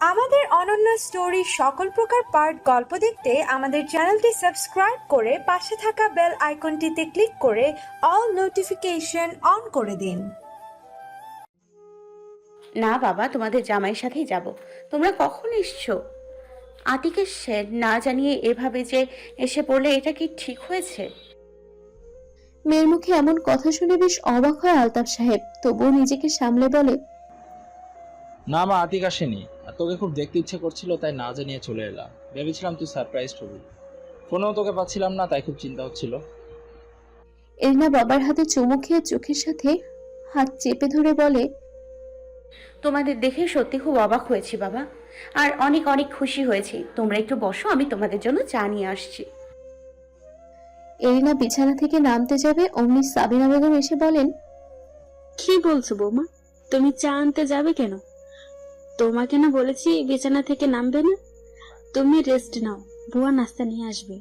আমাদের অনন্য স্টোরি সকল প্রকার পার্ট গল্প দেখতে আমাদের চ্যানেলটি সাবস্ক্রাইব করে পাশে থাকা বেল আইকনটিতে ক্লিক করে অল নোটিফিকেশন অন করে দিন। না বাবা, তোমাদের জামাইয়ের সাথেই যাব। তোমরা কখন এসছো? আতিকে সে না জানিয়ে এভাবে যে এসে পড়লে এটা কি ঠিক হয়েছে? মেয়ের মুখে এমন কথা শুনে বেশ অবাক হয় আলতাফ সাহেব। তবুও নিজেকে সামলে বলে না মা আতিক আসেনি। আর তোকে খুব দেখতে ইচ্ছে করছিল তাই না জানিয়ে চলে এলাম। ভেবেছিলাম তুই সারপ্রাইজ হবি। ফোনেও তোকে পাচ্ছিলাম না তাই খুব চিন্তা হচ্ছিল। এরিনা বাবার হাতে চুমু খেয়ে চোখের সাথে হাত চেপে ধরে বলে তোমাদের দেখে সত্যি খুব অবাক হয়েছি বাবা। আর অনেক অনেক খুশি হয়েছি। তোমরা একটু বসো আমি তোমাদের জন্য চা নিয়ে আসছি। এরিনা বিছানা থেকে নামতে যাবে অমনি সাবিনা বেগম এসে বলেন কি বলছো বৌমা? তুমি চা আনতে যাবে কেন? তোমাকে না বলেছি বিছানা থেকে নামবে না। তুমি রেস্ট নাও বুয়া নাস্তা নিয়ে আসবে।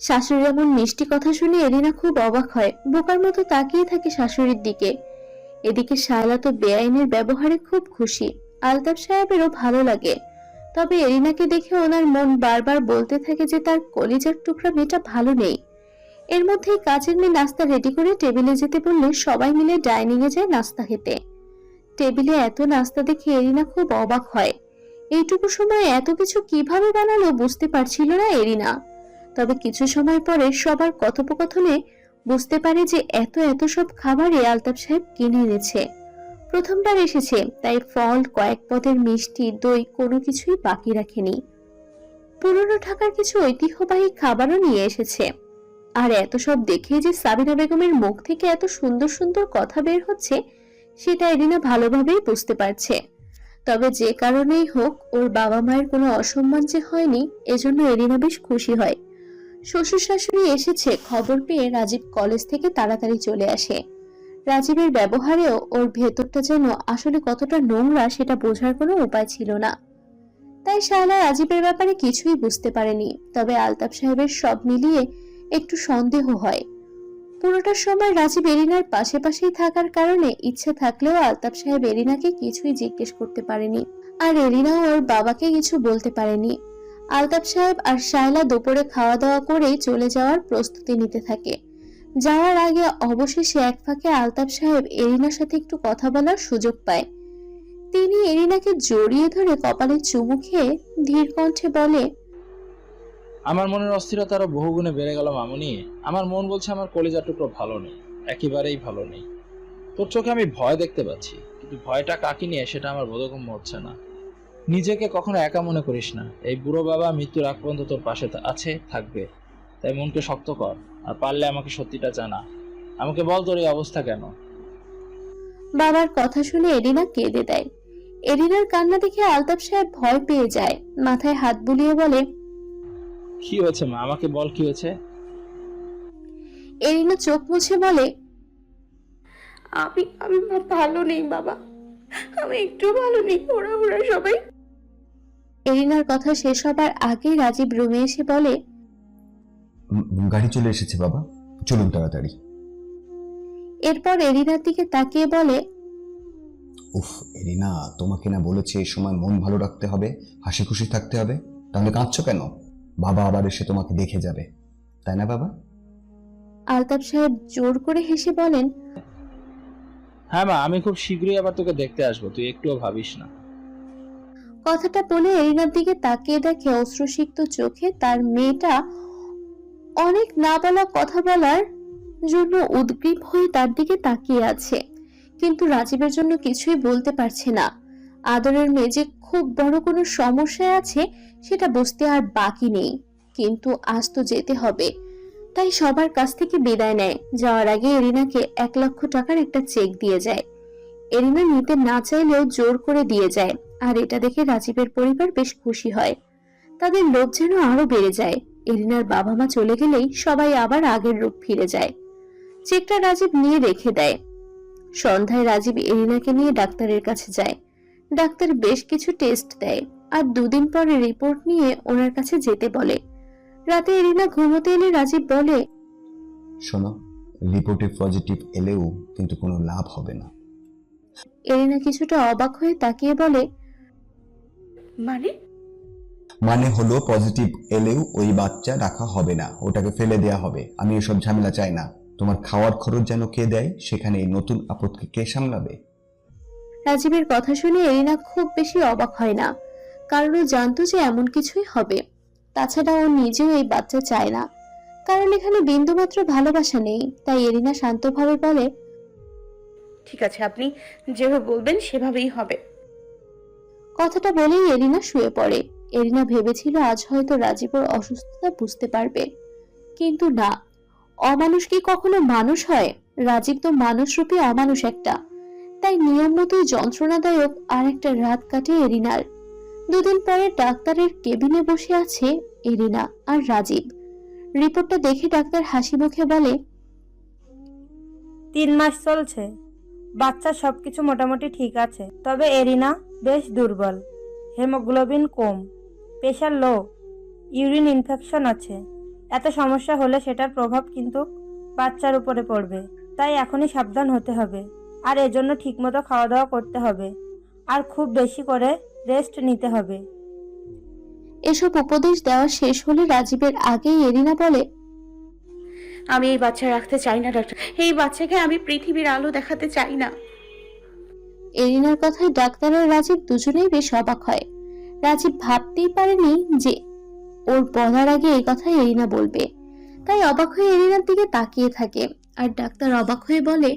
শাশুড়ি এমন মিষ্টি কথা শুনে এরিনা খুব অবাক হয়। বোকার মতো তাকিয়ে থাকে শাশুড়ির দিকে। এদিকে শায়লা তো বেআইনের ব্যবহারে খুব খুশি। আলতাফ সাহেবেরও ভালো লাগে। তবে এরিনাকে দেখে ওনার মন বারবার বলতে থাকে যে তার কলিজার টুকরা মেয়েটা ভালো নেই। এর মধ্যেই কাজের মেয়ে নাস্তা রেডি করে টেবিলে যেতে বললে সবাই মিলে ডাইনিং এ যায় নাস্তা খেতে। টেবিলে এত নাস্তা দেখে এরিনা খুব অবাক হয়। এইটুকু সময় এত কিছু কীভাবে বানালো বুঝতে পারছিল না এরিনা। তবে কিছু সময় পরে সবার কথোপকথনে বুঝতে পারে যে এত এত সব খাবারে আলতাফ সাহেব কিনে এনেছে। প্রথমবার এসেছে, তাই ফল, কয়েক পদের মিষ্টি, দই, কোনো কিছুই বাকি রাখেনি। পুরনো ঢাকার কিছু ঐতিহ্যবাহী খাবারও নিয়ে এসেছে। আর এত সব দেখে যে সাবিনা বেগমের মুখ থেকে এত সুন্দর সুন্দর কথা বের হচ্ছে, সেটা এরিনা ভালোভাবেই বুঝতে পারছে। তবে যে কারণেই হোক, ওর বাবা মায়ের কোনো অসম্মান যে হয়নি, এজন্য এরিনা বেশ খুশি হয়। শ্বশুর শাশুড়ি এসেছে, খবর পেয়ে রাজীব কলেজ থেকে তাড়াতাড়ি চলে আসে। রাজীবের ব্যবহারেও ওর ভেতরটা যেন আসলে কতটা নোংরা সেটা বোঝার কোনো উপায় ছিল না। তাই শায়লা রাজীবের ব্যাপারে কিছুই বুঝতে পারেনি, তবে আলতাফ সাহেবের সব মিলিয়ে একটু সন্দেহ হয়। পুরোটার সময় রাজীব এরিনার পাশে পাশেই থাকার কারণে ইচ্ছে থাকলেও আলতাফ সাহেব এরিনাকে কিছুই জিজ্ঞেস করতে পারেনি, আর এরিনাও ওর বাবাকে কিছু বলতে পারেনি। আলতাফ সাহেব আর শায়লা দুপুরে খাওয়া দাওয়া করেই চলে যাওয়ার প্রস্তুতি নিতে থাকে। যাওয়ার আগে অবশেষে এক ফাঁকে আলতাফ সাহেব এরিনার সাথে একটু কথা বলার সুযোগ পায়। তিনি এরিনাকে জড়িয়ে ধরে কপালে চুমু খেয়ে ধীর কণ্ঠে বলে, আমার মনের অস্থিরতা আরও বহুগুণে বেড়ে গেল মামুনি। আমার মন বলছে আমার কলিজা টুকরো ভালো নেই, একেবারেই ভালো নেই। তোর চোখে আমি ভয় দেখতে পাচ্ছি, কিন্তু ভয়টা কাকে নিয়ে সেটা আমার বোধগম্য হচ্ছে না। নিজেকে কখনো একা মনে করিস না। এই বুড়ো বাবা মৃত্যুর আগ পর্যন্ত তোর পাশে আছে, থাকবে। তাই মনকে শক্ত কর। আর পারলে আমাকে সত্যিটা জানা। আমাকে বল তোর এই অবস্থা কেন? বাবার কথা শুনে এরিনা কেঁদে দেয়। এরিনার কান্না দেখে আলতাফ সাহেব ভয় পেয়ে যায়। মাথায় হাত বুলিয়ে বলে কি হয়েছে মা? আমাকে বল কি হয়েছে? এরিনা চোখ মুছে বলে আমি আমি ভালো নেই বাবা। আমি একটু ভালো নেই ওরা ওরা সবাই। এরিনার কথা শেষ হবার আগেই রাজীব রুমে এসে বলে গাড়ি চলে এসেছে বাবা। চলুন তাড়াতাড়ি। এরপর এরিনার দিকে তাকিয়ে বলে উফ এরিনা তোমাকে না বলেছে এই সময় মন ভালো রাখতে হবে হাসি খুশি থাকতে হবে। তাহলে কাঁদছো কেন? বাবা আবার এসে তোমাকে দেখে যাবে। তাই না বাবা? আলতাফ সাহেব জোর করে হেসে বলেন হ্যাঁ মা আমি খুব শীঘ্রই আবার তোকে দেখতে আসব তুই একটুও ভাবিস না। কথাটা বলে এরিনার দিকে তাকিয়ে দেখে অশ্রুসিক্ত চোখে তার মেয়েটা অনেক না বলা কথা বলার জন্য উদ্গ্রীব হয়ে তার দিকে তাকিয়ে আছে। কিন্তু রাজীবের জন্য কিছুই বলতে পারছে না। আদরের মেয়ে যে খুব বড় কোনো সমস্যায় আছে, সেটা বুঝতে আর বাকি নেই। কিন্তু আজ তো যেতে হবে। তাই সবার কাছ থেকে বিদায় নেয়। যাওয়ার আগে এরিনাকে এক লক্ষ টাকার একটা চেক দিয়ে যায়। এরিনা নিতে না চাইলেও জোর করে দিয়ে যায়। আর এটা দেখে রাজীবের পরিবার বেশ খুশি হয়। তাদের লোভ যেন আরও বেড়ে যায়। এরিনার বাবা মা চলে গেলেই সবাই আবার আগের রূপ ফিরে যায়। চেকটা রাজীব নিয়ে রেখে দেয়। সন্ধ্যায় রাজীব এরিনাকে নিয়ে ডাক্তারের কাছে যায়। ডাক্তার বেশ কিছু টেস্ট দেয় আর দুদিন পরে রিপোর্ট নিয়ে ওনার কাছে যেতে বলে। রাতে এলিনা ঘুমোতে এলে রাজীব বলে শোনো রিপোর্টে পজিটিভ এলেও কিন্তু কোনো লাভ হবে না। এলিনা কিছুটা অবাক হয়ে তাকিয়ে বলে মানে? মানে হলো পজিটিভ এলেও ওই বাচ্চা রাখা হবে না ওটাকে ফেলে দেয়া হবে। আমি এসব ঝামেলা চাই না। তোমার খাওয়ার খরচ যেন কে দেয় সেখানে এই নতুন আপদকে কে সামলাবে? রাজীবের কথা শুনে এরিনা খুব বেশি অবাক হয় না। কারণ ও জানতো যে এমন কিছুই হবে। তাছাড়া ও নিজেও এই বাচ্চা চায় না। কারণ এখানে বিন্দুমাত্র ভালোবাসা নেই। তাই এরিনা শান্তভাবে বলে ঠিক আছে আপনি যেভাবে বলবেন সেভাবেই হবে। কথাটা বলেই এরিনা শুয়ে পড়ে। এরিনা ভেবেছিল আজ হয়তো রাজীবর অসুস্থতা বুঝতে পারবে। কিন্তু না, অমানুষ কি কখনো মানুষ হয়? রাজীব তো মানুষরূপী অমানুষ একটা। তাই নিয়ম মতোই যন্ত্রণাদায়ক আর একটা রাত কাটে এরিনার। দুদিন পরে ডাক্তারের কেবিনে বসে আছে এরিনা আর রাজীব। রিপোর্টটা দেখে ডাক্তার হাসি মুখে বলে, তিন মাস চলছে। বাচ্চা সবকিছু মোটামুটি ঠিক আছে। তবে এরিনা বেশ দুর্বল। হেমোগ্লোবিন কম। প্রেশার লো ইউরিন ইনফেকশন আছে। এত সমস্যা হলে সেটার প্রভাব কিন্তু বাচ্চার উপরে পড়বে। তাই এখনই সাবধান হতে হবে। আর এজন্য ঠিকমতো খাওয়া দাওয়া করতে হবে। আর খুব বেশি করে রেস্ট নিতে হবে। এসব উপদেশ দেওয়া শেষ হলে রাজীবের আগেই এরিনা বলে আমি এই বাচ্চা রাখতে চাই না ডাক্তার। এই বাচ্চাকে আমি পৃথিবীর আলো দেখাতে চাই না। এরিনার কথায় ডাক্তার আর রাজীব দুজনেই বেশ অবাক হয়। রাজীব ভাবতেই পারেনি যে ওর বলার আগে এই কথা এরিনা বলবে। তাই অবাক হয়ে এরিনার দিকে তাকিয়ে থাকে আর ডাক্তার অবাক হয়ে বলে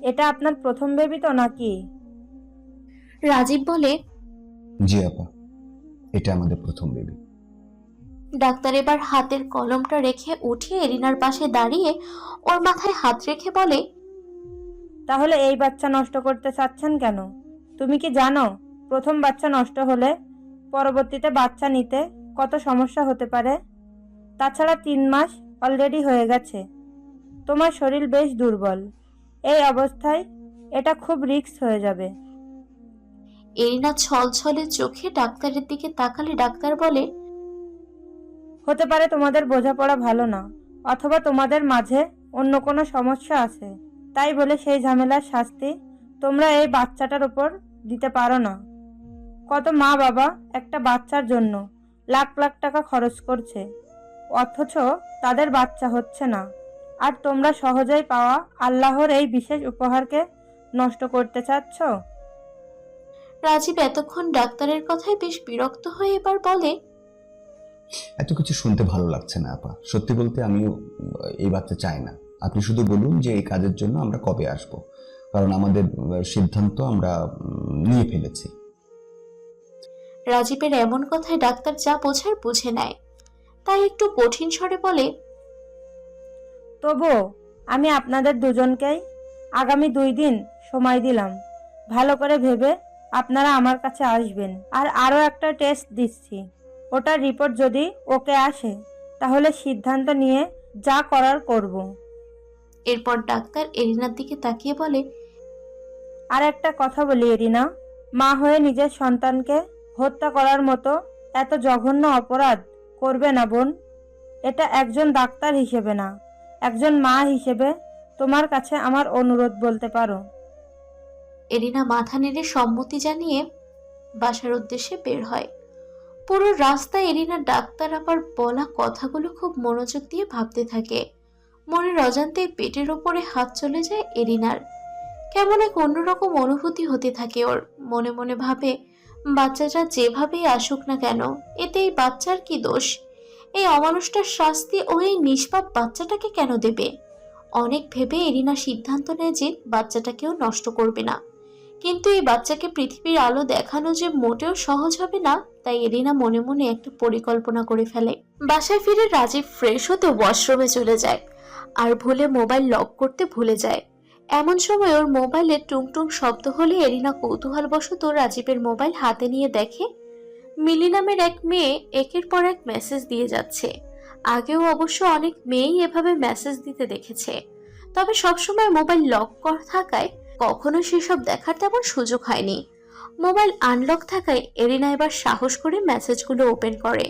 এটা আপনার প্রথম বেবি তো নাকি? রাজীব বলে জি আপা এটা আমাদের প্রথম বেবি ডাক্তার এবার হাতের কলমটা রেখে উঠে এরিনার পাশে দাঁড়িয়ে ওর মাথায় হাত রেখে বলে তাহলে এই বাচ্চা নষ্ট করতে চাচ্ছেন কেন? তুমি কি জানো? প্রথম বাচ্চা নষ্ট হলে পরবর্তীতে বাচ্চা নিতে কত সমস্যা হতে পারে? তাছাড়া তিন মাস অলরেডি হয়ে গেছে। তোমার শরীর বেশ দুর্বল। এই অবস্থায় এটা খুব রিস্ক হয়ে যাবে। এরিনা ছলছলে চোখে ডাক্তারের দিকে তাকালে ডাক্তার বলে হতে পারে তোমাদের বোঝাপড়া ভালো না অথবা তোমাদের মাঝে অন্য কোনো সমস্যা আছে। তাই বলে সেই ঝামেলার শাস্তি তোমরা এই বাচ্চাটার উপর দিতে পারো না। কত মা বাবা একটা বাচ্চার জন্য লাখ লাখ টাকা খরচ করছে। অথচ তাদের বাচ্চা হচ্ছে না। আর তোমরা সহজেই পাওয়া আল্লাহর এই বিশেষ উপহারকে নষ্ট করতে চাচ্ছ? রাজীব এতক্ষণ ডাক্তারের কথায় বেশ বিরক্ত হয়ে এবার বলে এত কিছু শুনতে ভালো লাগছে না আপা। সত্যি বলতে আমিও এই বাচ্চা চাই না। আপনি শুধু বলুন যে এই কাজের জন্য আমরা কবে আসব। কারণ আমাদের সিদ্ধান্ত আমরা নিয়ে ফেলেছি। রাজীবের এমন কথায় ডাক্তার যা বোঝার বুঝে নেয়। তাই একটু কঠিন স্বরে বলে তবুও আমি আপনাদের দুজনকেই আগামী দুই দিন সময় দিলাম। ভালো করে ভেবে আপনারা আমার কাছে আসবেন। আর আরও একটা টেস্ট দিচ্ছি। ওটার রিপোর্ট যদি ওকে আসে তাহলে সিদ্ধান্ত নিয়ে যা করার করব। এরপর ডাক্তার এরিনার দিকে তাকিয়ে বলে আর একটা কথা বলি এরিনা মা হয়ে নিজের সন্তানকে হত্যা করার মতো এত জঘন্য অপরাধ করবে না বোন। এটা একজন ডাক্তার হিসেবে না, একজন মা হিসেবে তোমার কাছে আমার অনুরোধ বলতে পারো। এরিনা মাথা নেড়ে সম্মতি জানিয়ে বাসার উদ্দেশ্যে বের হয়। পুরো রাস্তায় এরিনা ডাক্তার আবার বলা কথাগুলো খুব মনোযোগ দিয়ে ভাবতে থাকে। মনের অজান্তে পেটের ওপরে হাত চলে যায় এরিনার কেমন এক অন্যরকম অনুভূতি হতে থাকে ওর, মনে মনে ভাবে বাচ্চাটা যেভাবেই আসুক না কেন এতে এই বাচ্চার কি দোষ? এই অমানুষটার শাস্তি ও এই নিষ্পাপ বাচ্চাটাকে কেন দেবে? অনেক ভেবে এরিনা সিদ্ধান্ত নেয় যে বাচ্চাটাকেও নষ্ট করবে না। কিন্তু এই বাচ্চাকে পৃথিবীর আলো দেখানো যে মোটেও সহজ হবে না, তাই এরিনা মনে মনে একটা পরিকল্পনা করে ফেলে। বাসায় ফিরে রাজীব ফ্রেশ হতে ওয়াশরুমে চলে যায়। আর ভুলে মোবাইল লক করতে ভুলে যায়। এমন সময় ওর মোবাইলে টুংটুং শব্দ হলে এরিনা কৌতূহলবশত রাজীবের মোবাইল হাতে নিয়ে দেখে, মিলি নামের এক মেয়ে একের পর এক মেসেজ দিয়ে যাচ্ছে। আগেও অবশ্য অনেক মেয়েই এভাবে মেসেজ দিতে দেখেছে। তবে সবসময় মোবাইল লক করা থাকায় কখনো সেসব দেখার তেমন সুযোগ হয়নি। মোবাইল আনলক থাকায় এরিনা এবার সাহস করে মেসেজগুলো ওপেন করে।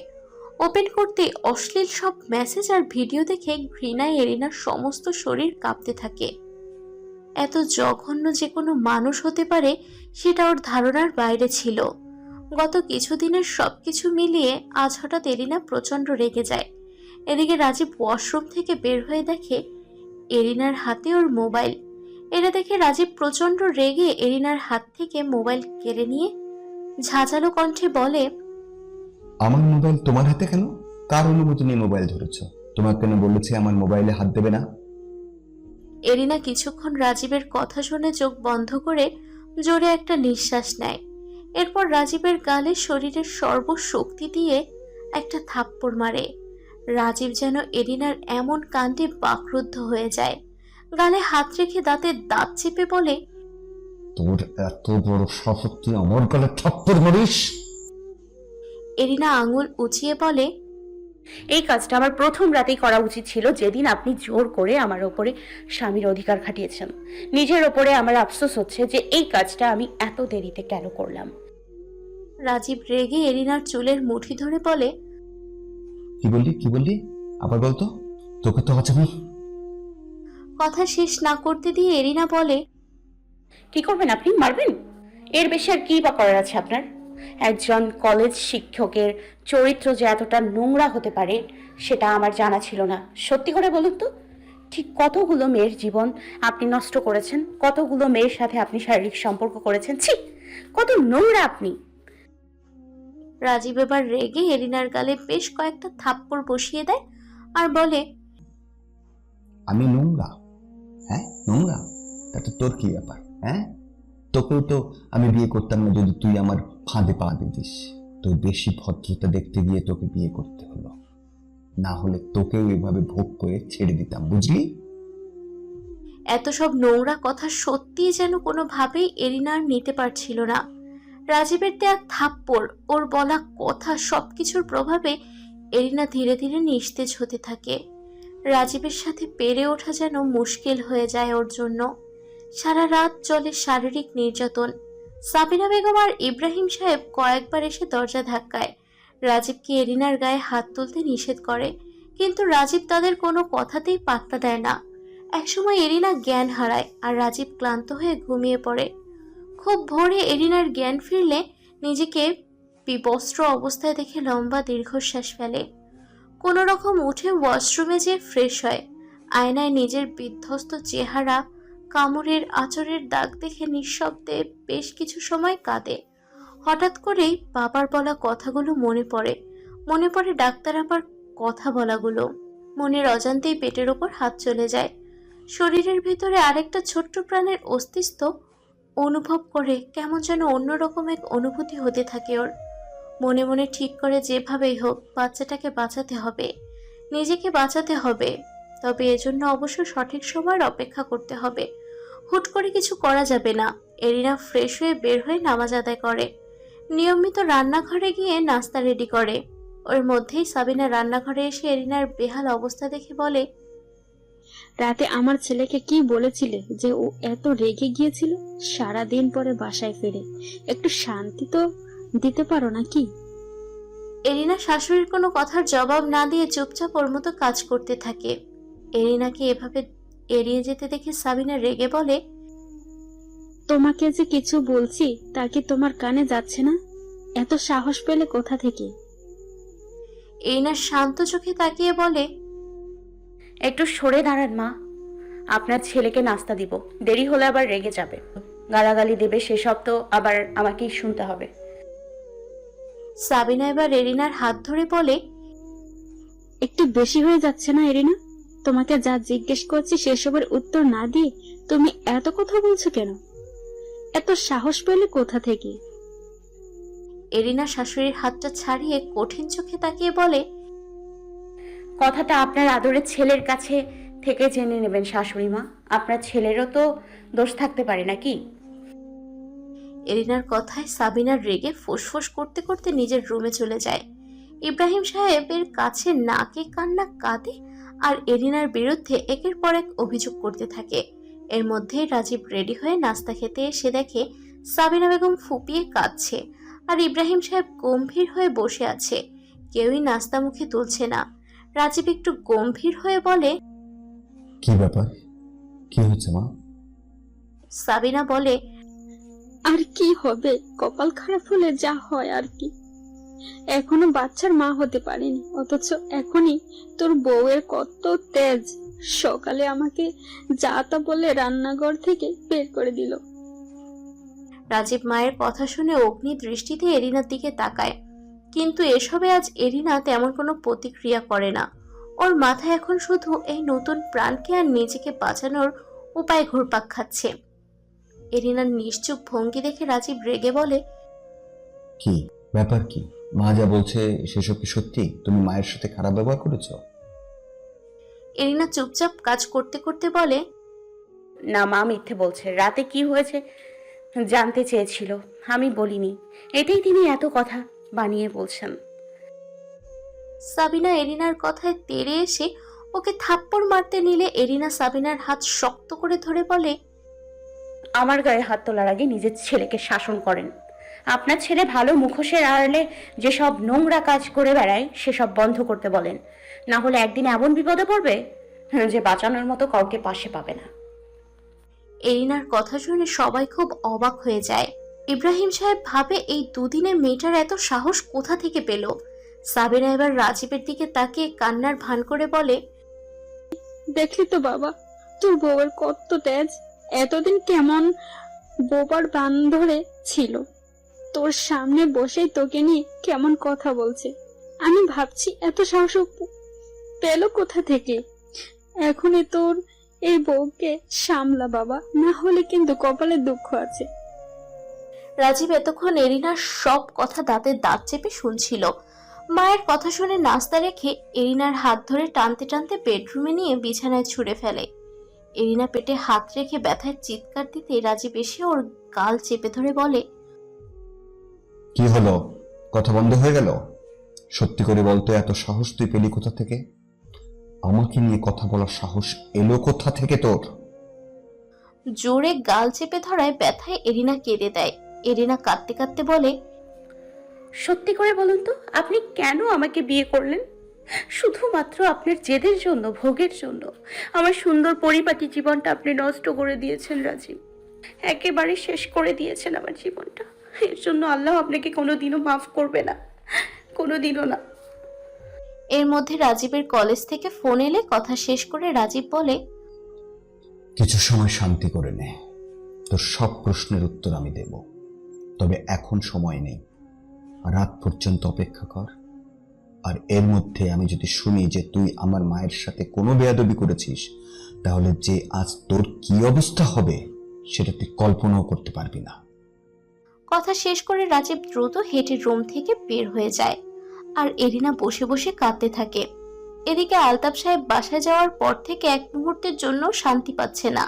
ওপেন করতে অশ্লীল সব মেসেজ আর ভিডিও দেখে ঘৃণায় এরিনার সমস্ত শরীর কাঁপতে থাকে। এত জঘন্য যে কোনো মানুষ হতে পারে সেটা ওর ধারণার বাইরে ছিল। গত কিছুদিনের সব কিছু মিলিয়ে আজ হঠাৎ এরিনা প্রচণ্ড রেগে যায়। এদিকে রাজীব ওয়াশরুম থেকে বের হয়ে দেখে এরিনার হাতে ওর মোবাইল। এটা দেখে রাজীব প্রচণ্ড রেগে এরিনার হাত থেকে মোবাইল কেড়ে নিয়ে ঝাঁঝালো কণ্ঠে বলে, আমার মোবাইল তোমার হাতে কেন? কার অনুমতি নিয়ে মোবাইল ধরেছ? তোমার কেন বলেছে আমার মোবাইলে হাত দেবে না? এরিনা কিছুক্ষণ রাজীবের কথা শুনে চোখ বন্ধ করে জোরে একটা নিঃশ্বাস নেয়। এরপর রাজীবের গালে শরীরের সর্বশক্তি দিয়ে একটা থাপ্পড় মারে। রাজীব যেন এরিনার এমন কাণ্ডে বাকরুদ্ধ হয়ে যায়। গালে হাত রেখে দাঁতে দাঁত চেপে বলে তোর এত বড় সাহস তুই আমার গলা থাপ্পড় মারিস? এরিনা আঙুল উঁচিয়ে বলে এই কাজটা আমার প্রথম রাতেই করা উচিত ছিল যেদিন আপনি জোর করে আমার ওপরে স্বামীর অধিকার খাটিয়েছেন। নিজের ওপরে আমার আফসোস হচ্ছে যে এই কাজটা আমি এত দেরিতে কেন করলাম। রাজীব রেগে এরিনার চুলের মুঠি ধরে বলে কি বললি কি বললি? আবার বলতো তোকে তো আজ আমি কথা শেষ না করতে দিয়ে এরিনা বলে কি করবেন আপনি? মারবেন? এর বেশি আর কি বা করার আছে আপনার? একজন কলেজ শিক্ষকের চরিত্র যে এতটা নোংরা হতে পারে সেটা আমার জানা ছিল না। সত্যি করে বলুন তো ঠিক কতগুলো মেয়ের জীবন আপনি নষ্ট করেছেন? কতগুলো মেয়ের সাথে আপনি শারীরিক সম্পর্ক করেছেন? ছি কত নোংরা আপনি! রাজীব এবার রেগে এরিনার গালে বেশ কয়েকটা থাপ্পড় বসিয়ে দেয় আর বলে আমি নোংরা? হ্যাঁ নোংরা? তাতে তোর কি ব্যাপার? হ্যাঁ? তোকেও তো আমি বিয়ে করতাম না যদি তুই আমার ফাঁদে পা দিতিস। তোর বেশি ভদ্রতা দেখতে গিয়ে তোকে বিয়ে করতে হলো। না হলে তোকেও এভাবে ভোগ করে ছেড়ে দিতাম, বুঝলি? এত সব নোংরা কথা সত্যিই যেন কোনোভাবেই এরিনা আর নিতে পারছিল না। রাজীবের দেয়া থাপ্পড়, ওর বলা কথা সবকিছুর প্রভাবে এরিনা ধীরে ধীরে নিস্তেজ হতে থাকে। রাজীবের সাথে পেরে ওঠা যেন মুশকিল হয়ে যায় ওর জন্য। সারা রাত চলে শারীরিক নির্যাতন। সাবিনা বেগম আর ইব্রাহিম সাহেব কয়েকবার এসে দরজা ধাক্কায়। রাজীবকে এরিনার গায়ে হাত তুলতে নিষেধ করে, কিন্তু রাজীব তাদের কোনো কথাতেই পাত্তা দেয় না। একসময় এরিনা জ্ঞান হারায় আর রাজীব ক্লান্ত হয়ে ঘুমিয়ে পড়ে। খুব ভোরে এরিনার জ্ঞান ফিরলে নিজেকে বিবস্ত্র অবস্থায় দেখে লম্বা দীর্ঘশ্বাস ফেলে। কোনো রকম উঠে ওয়াশরুমে যেয়ে ফ্রেশ হয়। আয়নায় নিজের বিধ্বস্ত চেহারা কামড়ের আচরের দাগ দেখে নিঃশব্দে বেশ কিছু সময় কাঁদে। হঠাৎ করেই বাবার বলা কথাগুলো মনে পড়ে। মনে পড়ে ডাক্তার আবার কথা বলাগুলো। মনের অজান্তেই পেটের ওপর হাত চলে যায়। শরীরের ভেতরে আরেকটা ছোট্ট প্রাণের অস্তিত্ব অনুভব করে কেমন যেন অন্যরকম এক অনুভূতি হতে থাকে ওর। মনে মনে ঠিক করে যেভাবেই হোক বাচ্চাটাকে বাঁচাতে হবে। নিজেকে বাঁচাতে হবে। তবে এজন্য অবশ্য সঠিক সময়ের অপেক্ষা করতে হবে। হুট করে কিছু করা যাবে না। এরিনা ফ্রেশ হয়ে বের হয়ে নামাজ আদায় করে। নিয়মিত রান্নাঘরে গিয়ে নাস্তা রেডি করে। ওর মধ্যেই সাবিনা রান্নাঘরে এসে এরিনার বেহাল অবস্থা দেখে বলে রাতে আমার ছেলেকে কি বলেছিলে যে ও এত রেগে গিয়েছিল? সারা দিন পরে বাসায় ফিরে। একটু শান্তি তো দিতে পারো নাকি? এরিনা শাশুড়ির কোনো কথার জবাব না দিয়ে চুপচাপ ওর মতো কাজ করতে থাকে। এরিনাকে এভাবে এড়িয়ে যেতে দেখে সাবিনা রেগে বলে তোমাকে যে কিছু বলছি তা কি তোমার কানে যাচ্ছে না? এত সাহস পেলে কোথা থেকে? এরিনা শান্ত চোখে তাকিয়ে বলে একটু সরে দাঁড়ান মা। আপনার ছেলেকে নাস্তা দিব। দেরি হলে আবার রেগে যাবে। গালাগালি দেবে সেসব তো আবার আমাকেই শুনতে হবে। সাবিনা এবার এরিনার হাত ধরে বলে একটু বেশি হয়ে যাচ্ছে না এরিনা? তোমাকে যা জিজ্ঞেস করছি সেসবের উত্তর না দিয়ে তুমি এত কথা বলছো কেন? এত সাহস পেলে কোথা থেকে? এরিনা শাশুড়ির হাতটা ছাড়িয়ে কঠিন চোখে তাকিয়ে বলে কথাটা আপনার আদরের ছেলের কাছে থেকে জেনে নেবেন শাশুড়ি মা। আপনার ছেলেরও তো দোষ থাকতে পারে নাকি? এরিনার কথায় সাবিনার রেগে ফুসফুস করতে করতে নিজের রুমে চলে যায়। ইব্রাহিম সাহেবের কাছে নাকে কান্না কাঁদে আর এরিনার বিরুদ্ধে একের পর এক অভিযোগ করতে থাকে। এর মধ্যে রাজীব রেডি হয়ে নাস্তা খেতে এসে দেখে সাবিনা বেগম ফুপিয়ে কাঁদছে আর ইব্রাহিম সাহেব গম্ভীর হয়ে বসে আছে। কেউই নাস্তা মুখে তুলছে না। রাজীব একটু গম্ভীর হয়ে বলে কি ব্যাপার? কি হয়েছে মা? সাবিনা বলে আর কি হবে? কপাল খারাপ হলে যা হয় আর কি। এখনও বাচ্চার মা হতে পারিনি। অথচ এখনই তোর বউয়ের কত তেজ। সকালে আমাকে যা তা বলে রান্নাঘর থেকে বের করে দিল। রাজীব মায়ের কথা শুনে অগ্নি দৃষ্টিতে এরিনার দিকে তাকায়। কিন্তু এসবে আজ এরিনা তেমন কোনো প্রতিক্রিয়া করে না। ওর মাথায় এখন শুধু এই নতুন প্রাণকে আর নিজেকে বাঁচানোর উপায় ঘুরপাক খাচ্ছে। এরিনার নিশ্চুপ ভঙ্গি দেখে রাজীব রেগে বলে কি? ব্যাপার কি? মা যা বলছে সেসব কি সত্যি? তুমি মায়ের সাথে খারাপ ব্যবহার করেছ? এরিনা চুপচাপ কাজ করতে করতে বলে না মা মিথ্যে বলছে। রাতে কি হয়েছে জানতে চেয়েছিল। আমি বলিনি। এতেই তিনি এত কথা বানিয়ে বলছেন। সাবিনা এরিনার কথায় তেড়ে এসে ওকে থাপ্পড় মারতে নিলে এরিনা সাবিনার হাত শক্ত করে ধরে বলে আমার গায়ে হাত তোলার আগে নিজের ছেলেকে শাসন করেন। আপনার ছেলে ভালো মুখোশের আড়ালে যেসব নোংরা কাজ করে বেড়ায় সেসব বন্ধ করতে বলেন। না হলে একদিন এমন বিপদে পড়বে যে বাঁচানোর মতো কাউকে পাশে পাবে না। এরিনার কথা শুনে সবাই খুব অবাক হয়ে যায়। ইব্রাহিম সাহেব ভাবে এই দুদিনে মেয়েটার এত সাহস কোথা থেকে পেল? সাবিনা এবার রাজীবের দিকে তাকিয়ে কান্নার ভান করে বলে দেখলি তো বাবা তোর বউয়ের কত তেজ এতদিন কেমন বোবার বান ধরে ছিল। তোর সামনে বসেই তোকে নিয়ে কেমন কথা বলছে। আমি ভাবছি এত সাহস পেল কোথা থেকে? এখনই তোর এই বউকে সামলা বাবা, না হলে কিন্তু কপালে দুঃখ আছে। রাজীব এতক্ষণ এরিনার সব কথা দাঁতে দাঁত চেপে শুনছিল। মায়ের কথা শুনে নাস্তা রেখে এরিনার হাত ধরে টানতে টানতে বেডরুমে নিয়ে বিছানায় ছুঁড়ে ফেলে। এরিনা পেটে হাত রেখে ব্যথায় চিৎকার দিতে রাজীব এসে ওর গাল চেপে ধরে বলে কি হলো? কথা বন্ধ হয়ে গেল? সত্যি করে বলতো এত সাহস তুই পেলি কোথা থেকে? আমাকে নিয়ে কথা বলার সাহস এলো কোথা থেকে তোর? জোরে গাল চেপে ধরায় ব্যথায় এরিনা কেঁদে দেয়। এরিনা কাঁদতে কাঁদতে বলে সত্যি করে বলুন তো আপনি কেন আমাকে বিয়ে করলেন? শুধুমাত্র আপনার জেদের জন্য ভোগের জন্য। আমার সুন্দর পরিপাটি জীবনটা আপনি নষ্ট করে দিয়েছেন রাজীব। একেবারে শেষ করে দিয়েছেন আমার জীবনটা। এর জন্য আল্লাহ আপনাকে কোনোদিনও মাফ করবে না। কোনোদিনও না। এর মধ্যে রাজীবের কলেজ থেকে ফোন এলে কথা শেষ করে রাজীব বলে কিছু সময় শান্তি করে নে। তোর সব প্রশ্নের উত্তর আমি দেব। তবে এখন সময় নেই। রাত পর্যন্ত অপেক্ষা কর। আর এর মধ্যে আমি যদি শুনি যে তুই আমার মায়ের সাথে কোনো বেয়াদবি করেছিস তাহলে যে আজ তোর কি অবস্থা হবে সেটা তুই কল্পনাও করতে পারবি না। কথা শেষ করে রাজীব দ্রুত হেঁটে রুম থেকে বের হয়ে যায়। আর এরিনা বসে বসে কাঁদতে থাকে। এদিকে আলতাপ সাহেব বাসায় যাওয়ার পর থেকে এক মুহূর্তের জন্য শান্তি পাচ্ছে না।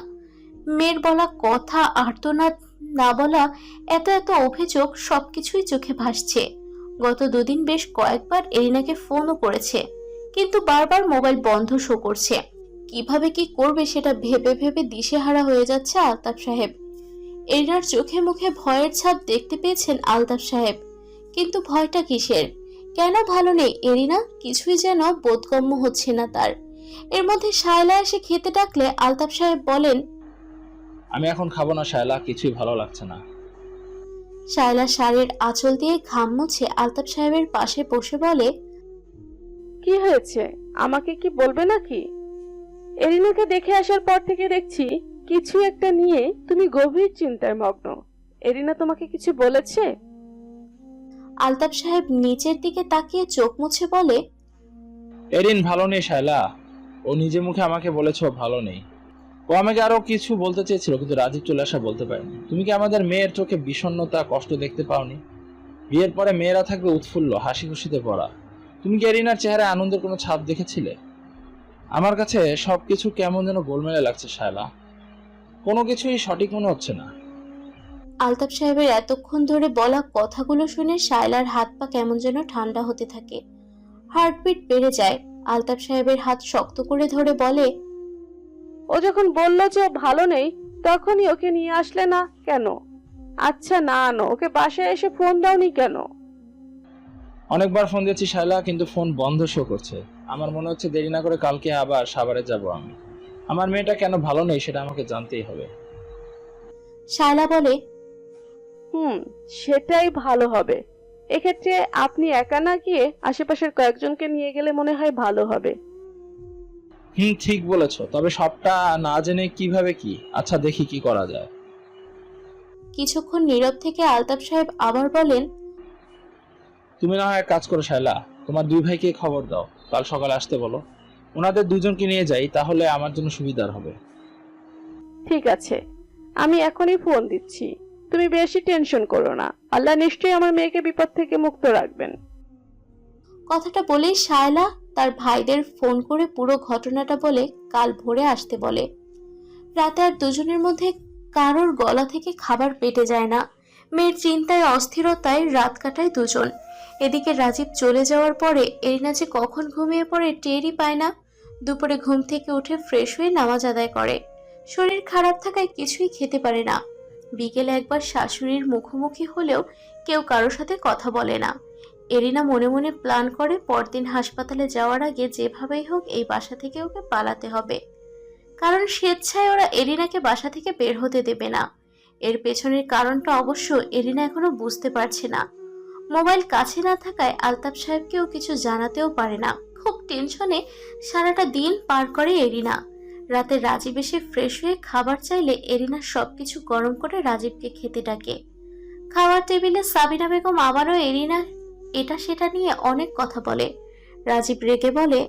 মেয়ের বলা কথা, আর্তনাদ না বলা এত এত অভিযোগ সবকিছুই চোখে ভাসছে। গত দুদিন বেশ কয়েকবার এরিনাকে ফোনও করেছে, কিন্তু বারবার মোবাইল বন্ধ শো করছে। কীভাবে কি করবে সেটা ভেবে ভেবে দিশেহারা হয়ে যাচ্ছে আলতাপ সাহেব। এরিনার চোখে মুখে ভয়ের ছাপ দেখতে পেয়েছেন আলতাফ সাহেব। কিন্তু ভয়টা কিসের? কেন ভালো নেই এরিনা? কিছুই যেন বোধগম্য হচ্ছে না তার। এর মধ্যে শায়লা এসে খেতে ডাকলে আলতাফ সাহেব বলেন আমি এখন খাব না শায়লা কিছুই ভালো লাগছে না। শায়লা শাড়ির আঁচল দিয়ে ঘাম মুছে আলতাফ সাহেবের পাশে বসে বলে কি হয়েছে? আমাকে কি বলবে নাকি? এরিনাকে দেখে আসার পর থেকে দেখছি কিছু একটা নিয়ে তুমি গভীর চিন্তায় মগ্ন। এরিনা তোমাকে কিছু বলেছে? আলতাফ সাহেব নিচের দিকে তাকিয়ে চোখ মুছে বলে এরিন ভালো নেই শায়লা। ও নিজে মুখে আমাকে বলেছে ও ভালো নেই। ও আমাকে আরও কিছু বলতে চেয়েছিল কিন্তু রাজীব চলে আসা বলতে পারেনি। তুমি কি আমাদের মেয়ের চোখে বিষণ্ণতা কষ্ট দেখতে পাওনি? বিয়ের পরে মেয়েরা থাকবে উৎফুল্ল হাসি খুশিতে পড়া তুমি কি এরিনার চেহারায় আনন্দের কোনো ছাপ দেখেছিলে? আমার কাছে সবকিছু কেমন যেন গোলমেলে লাগছে শায়লা। কোনো কিছুই সঠিক মনে হচ্ছে না। আলতাফ সাহেবের এতক্ষণ ধরে বলা কথাগুলো শুনে শায়লার হাত পা কেমন যেন ঠান্ডা হতে থাকে। হার্টবিট বেড়ে যায়। আলতাফ সাহেবের হাত শক্ত করে ধরে বলে ও যখন বলল যে ও ভালো নেই তখনই ওকে নিয়ে আসলে না কেন? আচ্ছা না আনো ওকে বাসায় এসে ফোন দাওনি কেন? অনেকবার ফোন দিয়েছি শায়লা কিন্তু ফোন বন্ধ শো করছে। আমার মনে হচ্ছে দেরি না করে কালকে আবার সাভারে যাব আমি। আমার মেয়েটা কেন ভালো নেই সেটা আমাকে জানতেই হবে। শায়লা বলে হুম সেটাই ভালো হবে। এক্ষেত্রে আপনি একা না গিয়ে আশেপাশের কয়েকজনকে নিয়ে গেলে মনে হয় ভালো হবে। হুম ঠিক বলেছ। তবে সবটা না জেনে কীভাবে কি? আচ্ছা দেখি কি করা যায়। কিছুক্ষণ নীরব থেকে আলতাফ সাহেব আবার বলেন তুমি না হয় এক কাজ করো শাইলা তোমার দুই ভাইকে খবর দাও। কাল সকালে আসতে বলো। ওনাদের দুজনকে নিয়ে যাই তাহলে আমার জন্য সুবিধার হবে। ঠিক আছে। আমি এখনই ফোন দিচ্ছি। তুমি বেশি টেনশন করো না। আল্লাহ নিশ্চয়ই আমার মেয়েকে বিপদ থেকে মুক্ত রাখবেন। কথাটা বলেই শায়লা তার ভাইদের ফোন করে পুরো ঘটনাটা বলে কাল ভোরে আসতে বলে। রাতে আর দুজনের মধ্যে কারোর গলা থেকে খাবার পেটে যায় না। মেয়ের চিন্তায় অস্থিরতায় রাত কাটায় দুজন। এদিকে রাজীব চলে যাওয়ার পরে এরিনা যে কখন ঘুমিয়ে পড়ে টেরই পায় না। দুপুরে ঘুম থেকে উঠে ফ্রেশ হয়ে নামাজ আদায় করে। শরীর খারাপ থাকায় কিছুই খেতে পারে না। বিকেলে একবার শাশুড়ির মুখোমুখি হলেও কেউ কারোর সাথে কথা বলে না। এরিনা মনে মনে প্ল্যান করে পরদিন হাসপাতালে যাওয়ার আগে যেভাবেই হোক এই বাসা থেকে ওকে পালাতে হবে। কারণ স্বেচ্ছায় ওরা এরিনাকে বাসা থেকে বের হতে দেবে না। এর পেছনের কারণটা অবশ্য এরিনা এখনও বুঝতে পারছে না। মোবাইল কাছে না থাকায় আলতাফ সাহেবকেও কিছু জানাতেও পারে না। খুব টেনশনে সারাটা দিন পার করে এরিনা। রাতে রাজীব এসে ফ্রেশ হয়ে খাবার চাইলে এরিনা সবকিছু গরম করে রাজীবকে খেতে ডাকে। খাবার টেবিলে সাবিনা বেগম আবারও এরিনা এটা সেটা নিয়ে অনেক কথা বলে। রাজীব রেগে বলে